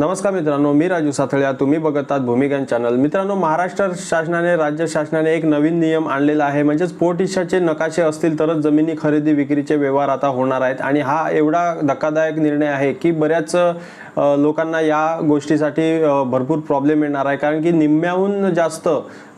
नमस्कार मित्रांनो मी राजू साथळ्या. तुम्ही बघत आहात भूमिगन चॅनल. मित्रांनो महाराष्ट्र शासनाने राज्य शासनाने एक नवीन नियम आणलेला आहे. म्हणजेच पोटिशाचे नकाशे असतील तरच जमिनी खरेदी विक्रीचे व्यवहार आता होणार आहेत. आणि हा एवढा धक्कादायक निर्णय आहे की बऱ्याच लोकांना या गोष्टीसाठी भरपूर प्रॉब्लेम येणार आहे. कारण की निम्म्याहून जास्त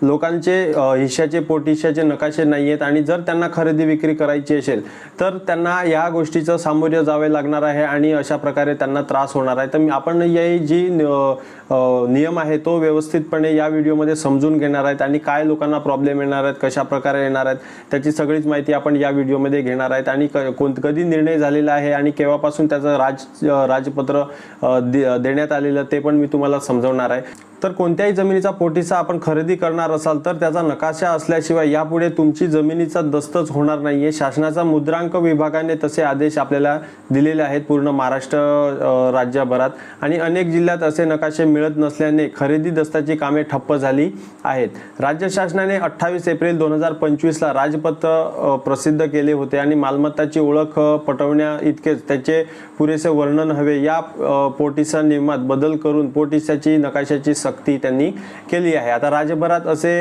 लोकांचे हिश्याचे हिश्श्याचे नकाशे नाही आहेत आणि जर त्यांना खरेदी विक्री करायची असेल तर त्यांना या गोष्टीचं सामोरे जावे लागणार आहे आणि अशा प्रकारे त्यांना त्रास होणार आहे. तर मी- आपण हे जी नियम आहे तो व्यवस्थितपणे या व्हिडिओमध्ये समजून घेणार आहेत आणि काय लोकांना प्रॉब्लेम येणार आहेत कशा प्रकारे येणार आहेत त्याची सगळीच माहिती आपण या व्हिडिओमध्ये घेणार आहेत आणि क- कोण कधी निर्णय झालेला आहे आणि केव्हापासून त्याचं राज राजपत्र देण्यात आलेलं ते पण मी तुम्हाला समजवणार आहे. तर कोणत्याही जमिनीचा पोटीसा आपण खरेदी करणार असाल तर त्याचा नकाशा असल्याशिवाय यापुढे तुमची जमिनीचा दस्तच होणार नाही आहे शासनाचा मुद्रांक विभागाने तसे आदेश आपल्याला दिलेले आहेत पूर्ण महाराष्ट्र राज्यभरात. आणि अनेक जिल्ह्यात असे नकाशे मिळत नसल्याने खरेदी दस्ताची कामे ठप्प झाली आहेत. राज्य शासनाने अठ्ठावीस एप्रिल दोन हजार पंचवीसला राजपत्र प्रसिद्ध केले होते आणि मालमत्ताची ओळख पटवण्या इतकेच. त्याचे पुरेसे वर्णन हवे. या अ, पोटिसा नियमात बदल करून पोटिसाची नकाशाची सक्ती त्यांनी केली आहे. आता राज्यभरात असे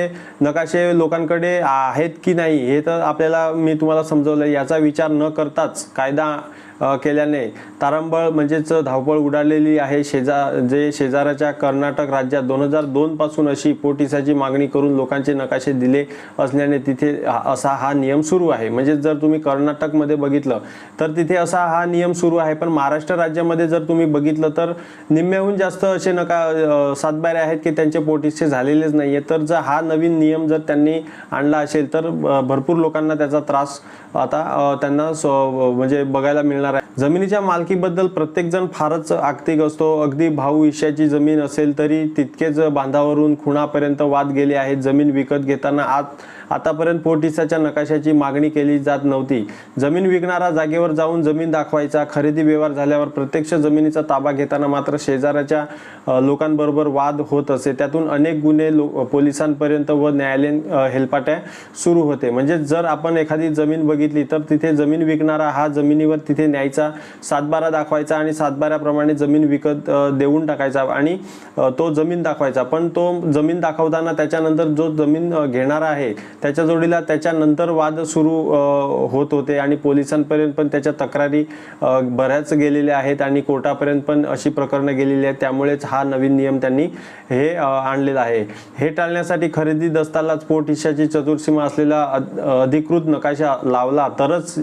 नकाशे लोकांकडे आहेत की नाही हे तर आपल्याला मी तुम्हाला समजवलं याचा विचार न करताच कायदा केल्याने. तारंबळ म्हणजेच धावपळ उडालेली आहे. शेजा जे शेजाऱ्याच्या कर्नाटक राज्यात दोन हजार दोनपासून अशी पोटिसाची मागणी करून लोकांचे नकाशे दिले असल्याने तिथे हा- असा हा नियम सुरू आहे. म्हणजे जर तुम्ही कर्नाटकमध्ये बघितलं तर तिथे असा हा नियम सुरू आहे. पण महाराष्ट्र राज्यामध्ये जर तुम्ही बघितलं तर निम्म्याहून जास्त असे नका सातबारे आहेत की त्यांचे पोटिसचे झालेलेच नाही आहेत तर जर हा नवीन नियम जर त्यांनी आणला असेल तर भरपूर लोकांना त्याचा त्रास आता त्यांना स- म्हणजे बघायला मिळणार आहे जमिनीच्या मालकीबद्दल प्रत्येकजण फारच आक्तिक असतो. अगदी भाऊ ईशाची जमीन असेल तरी तितकेच बांधावरून खुणापर्यंत वाद गेले आहेत. जमीन विकत घेताना आत आतापर्यंत पोटिसाच्या नकाशाची मागणी केली जात नव्हती. जमीन विकणारा जागेवर जाऊन जमीन दाखवायचा खरेदी व्यवहार झाल्यावर प्रत्यक्ष जमिनीचा ताबा घेताना मात्र शेजाऱ्याच्या लोकांबरोबर वाद होत असे. त्यातून अनेक गुन्हे लो पोलिसांपर्यंत व न्यायालयीन हेलपाट्या सुरू होते. म्हणजे जर आपण एखादी जमीन बघितली तर तिथे जमीन विकणारा हा जमिनीवर तिथे न्यायचा सातबारा दाखवायचा आणि सातबाऱ्याप्रमाणे जमीन विकत देऊन टाकायचा आणि तो जमीन दाखवायचा. पण तो जमीन दाखवताना त्याच्यानंतर जो जमीन घेणारा आहे त्याच्या जोडीला त्याच्यानंतर वाद सुरू होत होते आणि पोलिसांपर्यंत पण त्याच्या तक्रारी बऱ्याच गेलेल्या आहेत आणि कोर्टापर्यंत पण अशी प्रकरणं गेलेली आहेत. त्यामुळेच हा नवीन नियम त्यांनी हे आणलेला आहे. हे टाळण्यासाठी खरेदी दस्ताला पोट हिश्शाची चतुर्सीमा असलेला अधिकृत नकाशा लावला तरच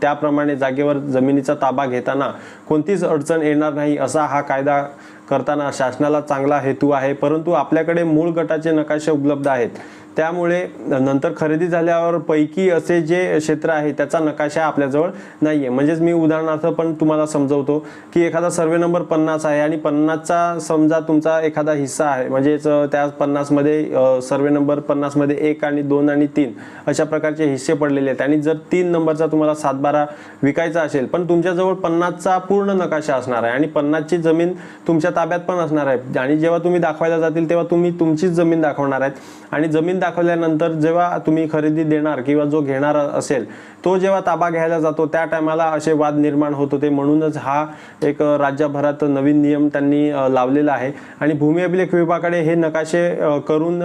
त्याप्रमाणे जागेवर जमीन जमिनीचा ताबा घेताना कोणतीच अडचण येणार नाही असा हा कायदा करताना शासनाला चांगला हेतू आहे. परंतु आपल्याकडे मूळ गटाचे नकाशे उपलब्ध आहेत. त्यामुळे नंतर खरेदी झाल्यावर पैकी असे जे क्षेत्र आहे त्याचा नकाशा आपल्याजवळ नाही आहे म्हणजेच मी उदाहरणार्थ पण तुम्हाला समजवतो की एखादा सर्वे नंबर पन्नास आहे आणि पन्नासचा समजा तुमचा एखादा हिस्सा आहे म्हणजेच त्या पन्नासमध्ये सर्वे नंबर पन्नासमध्ये एक आणि दोन आणि तीन अशा प्रकारचे हिस्से पडलेले आहेत. आणि जर तीन नंबरचा तुम्हाला सातबारा विकायचा असेल पण तुमच्याजवळ पन्नासचा पूर्ण नकाशा असणार आहे आणि पन्नासची जमीन तुमच्या ताब्यात पण असणार आहे. आणि जेव्हा तुम्ही दाखवायला जातील तेव्हा तुम्ही तुमचीच जमीन दाखवणार आहेत. आणि जमीन दाखवल्यानंतर जेव्हा तुम्ही खरेदी देणार किंवा जो घेणार असेल तो जेव्हा ताबा घ्यायला जातो त्या टायमाला असे वाद निर्माण होत होते. म्हणूनच हा एक राज्यभरात नवीन नियम त्यांनी लावलेला आहे. आणि भूमी अभिलेख विभागाकडे हे नकाशे करून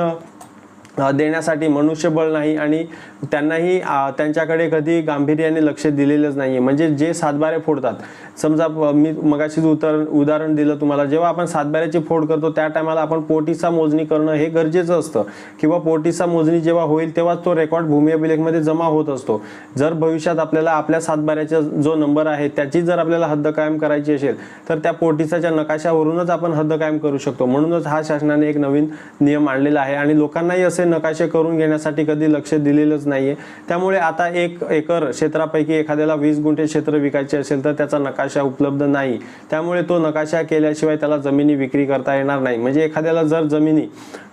देण्यासाठी मनुष्यबळ नाही आणि त्यांनाही त्यांच्याकडे कधी गांभीर्याने लक्ष दिलेलंच नाही आहे म्हणजे जे सातबारे फोडतात समजा मी मगाशीच उतर उदाहरण दिलं तुम्हाला. जेव्हा आपण सातबाऱ्याची फोड करतो त्या टायमाला आपण पोटीचा मोजणी करणं हे गरजेचं असतं. किंवा पोटीचा मोजणी जेव्हा होईल तेव्हाच तो रेकॉर्ड भूमी अभिलेखमध्ये जमा होत असतो. जर भविष्यात आपल्याला आपल्या सातबाऱ्याचा जो नंबर आहे त्याची जर आपल्याला हद्द कायम करायची असेल तर त्या पोटिसाच्या नकाशावरूनच आपण हद्द कायम करू शकतो. म्हणूनच हा शासनाने एक नवीन नियम आणलेला आहे आणि लोकांनाही असे नकाशे करून घेण्यासाठी कधी लक्ष दिलेलंच नाहीये. त्यामुळे आता एक एकर क्षेत्रापैकी एखाद्याला वीस गुंठे क्षेत्र विकायचे असेल तर त्याचा नकाशा उपलब्ध नाही. त्यामुळे तो नकाशा केल्याशिवाय त्याला जमिनी विक्री करता येणार नाही. म्हणजे एखाद्याला जर जमिनी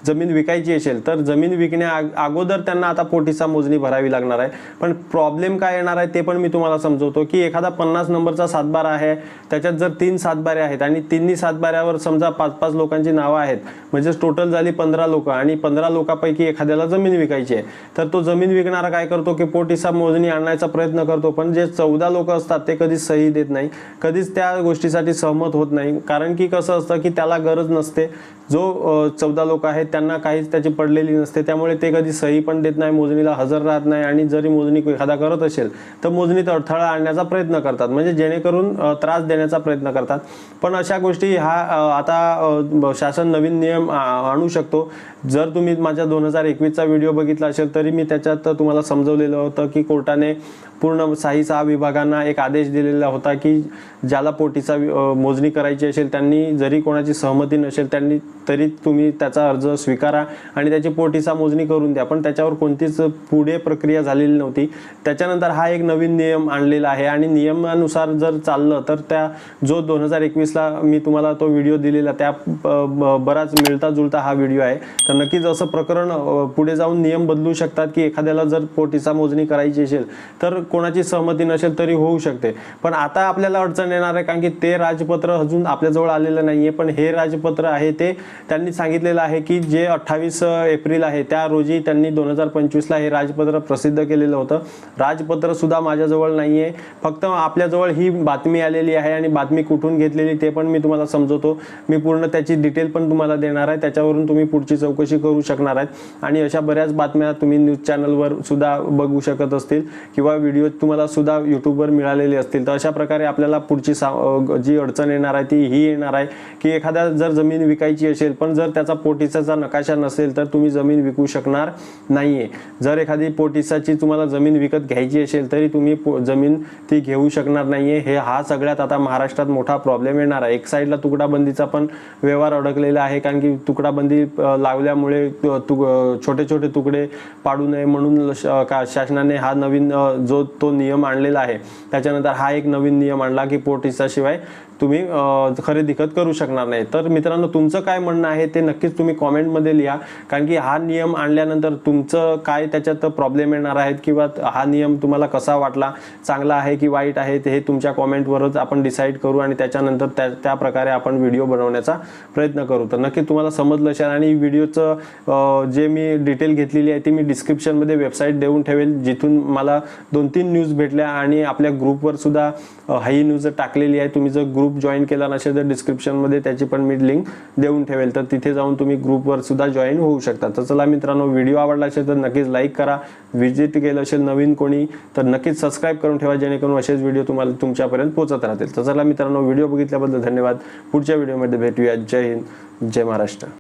जमीन विकायची असेल तर जमीन विकण्या अगोदर त्यांना आता पोटीचा मोजणी भरावी लागणार आहे. पण प्रॉब्लेम काय येणार आहे ते पण मी तुम्हाला समजवतो की एखादा पन्नास नंबरचा सातबारा आहे त्याच्यात जर तीन सातबारे आहेत आणि तिन्ही सातबाऱ्यावर समजा पाच पाच लोकांची नावं आहेत म्हणजेच टोटल झाली पंधरा लोक आणि पंधरा लोकांपैकी की एखाद्याला जमीन विकायची आहे. तर तो जमीन विकणारा काय करतो की पोटहिसाब मोजणी आणण्याचा प्रयत्न करतो पण जे चौदा लोक असतात ते कधीच सही देत नाही कधीच त्या गोष्टीसाठी सहमत होत नाही. कारण की कसं असतं की त्याला गरज नसते. जो चौदा लोक आहेत त्यांना काहीच त्याची पडलेली नसते. त्यामुळे ते कधी सही पण देत नाही मोजणीला हजर राहत नाही आणि जरी मोजणी एखादा करत असेल तर मोजणीत अडथळा आणण्याचा प्रयत्न करतात. म्हणजे जेणेकरून त्रास देण्याचा प्रयत्न करतात. पण अशा गोष्टी हा आता शासन नवीन नियम आणू शकतो. जर तुम्ही माझ्या दोन हजार एकवीसचा व्हिडिओ बघितला असेल तरी मी त्याच्यात तुम्हाला समजवलेलं होतं की कोर्टाने पूर्ण साही सहा विभागांना एक आदेश दिलेला होता की ज्याला पोटीचा मोजणी करायची असेल त्यांनी जरी कोणाची सहमती नसेल त्यांनी तरी तुम्ही त्याचा अर्ज स्वीकारा आणि त्याची पोटीचा मोजणी करून द्या. पण त्याच्यावर कोणतीच पुढे प्रक्रिया झालेली नव्हती. त्याच्यानंतर हा एक नवीन नियम आणलेला आहे आणि नियमानुसार जर चाललं तर त्या जो दोन हजार एकवीसला मी तुम्हाला तो व्हिडिओ दिलेला त्या ब- ब- बराच मिळता जुळता हा व्हिडिओ आहे. तर नक्कीच असं प्रकरण पुढे जाऊन नियम बदलू शकतात की एखाद्याला जर पोटीचा मोजणी करायची असेल तर कोणाची सहमती नसेल तरी होऊ शकते. पण आता आपल्याला अडचण येणार आहे कारण की ते राजपत्र अजून आपल्याजवळ आलेलं नाही आहे पण हे राजपत्र आहे ते त्यांनी सांगितलेलं आहे की जे अठ्ठावीस एप्रिल आहे त्या रोजी त्यांनी दोन हजार पंचवीसला हे राजपत्र प्रसिद्ध केलेलं होतं. राजपत्र सुद्धा माझ्याजवळ आहे फक्त आपल्याजवळ ही बातमी आलेली आहे आणि बातमी कुठून घेतलेली ते पण मी तुम्हाला समजवतो. मी पूर्ण त्याची डिटेल पण तुम्हाला देणार आहे. त्याच्यावरून तुम्ही पुढची चौकशी करू शकणार आहेत. आणि अशा बऱ्याच बातम्या तुम्ही न्यूज चॅनलवर सुद्धा बघू शकत असतील किंवा व्हिडिओ तुम्हाला सुद्धा यूट्यूबवर मिळालेले असतील. तर अशा प्रकारे आपल्याला पुढची सा जी अडचण येणार आहे ती ही येणार आहे की एखाद्या जर जमीन विकायची असेल पण जर त्याचा पोटिसाचा नकाशा नसेल तर तुम्ही जमीन विकू शकणार नाही आहे जर एखादी पोटिसाची तुम्हाला जमीन विकत घ्यायची असेल तरी तुम्ही पो- जमीन ती घेऊ शकणार नाही आहे हे हा सगळ्यात आता महाराष्ट्रात मोठा प्रॉब्लेम येणार आहे. एक साईडला तुकडाबंदीचा पण व्यवहार अडकलेला आहे कारण की तुकडाबंदी लावल्यामुळे तुक छोटे छोटे तुकडे पाडू नये म्हणून श- का- शासनाने हा नवीन जो तो नियम आणलेला आहे त्याच्यानंतर हा एक नवीन नियम आणला की पोटिसाशिवाय तुम्ही खरेदी खत करू शकणार नाही. तर मित्रांनो तुमचं काय म्हणणं आहे ते नक्कीच तुम्ही कॉमेंटमध्ये लिहा. कारण की हा नियम आणल्यानंतर तुमचं काय त्याच्यात प्रॉब्लेम येणार आहेत किंवा हा नियम तुम्हाला कसा वाटला चांगला आहे की वाईट आहे ते हे तुमच्या कॉमेंटवरच आपण डिसाईड करू आणि त्याच्यानंतर त्या त्या प्रकारे आपण व्हिडिओ बनवण्याचा प्रयत्न करू. तर नक्की तुम्हाला समजलं असेल आणि व्हिडिओचं जे मी डिटेल घेतलेली आहे ती मी डिस्क्रिप्शनमध्ये वेबसाईट देऊन ठेवेल जिथून मला दोन तीन न्यूज भेटल्या आणि आपल्या ग्रुपवर सुद्धा अ, न्यूज टाकलेली आहे. तुम्ही जर ग्रुप ग्रुप जॉईन केला नसेल तर डिस्क्रिप्शनमध्ये त्याची पण मी लिंक देऊन ठेवेल. तर तिथे जाऊन तुम्ही ग्रुपवर सुद्धा जॉईन होऊ शकता. तर चला मित्रांनो व्हिडिओ आवडला असेल तर नक्कीच लाईक करा. व्हिजिट केलं असेल नवीन कोणी तर नक्कीच सबस्क्राईब करून ठेवा जेणेकरून असेच व्हिडिओ तुम्हाला तुमच्यापर्यंत पोहोचत राहतील. तर चला मित्रांनो व्हिडिओ बघितल्याबद्दल धन्यवाद. पुढच्या व्हिडिओमध्ये भेटूया जय हिंद जय महाराष्ट्र.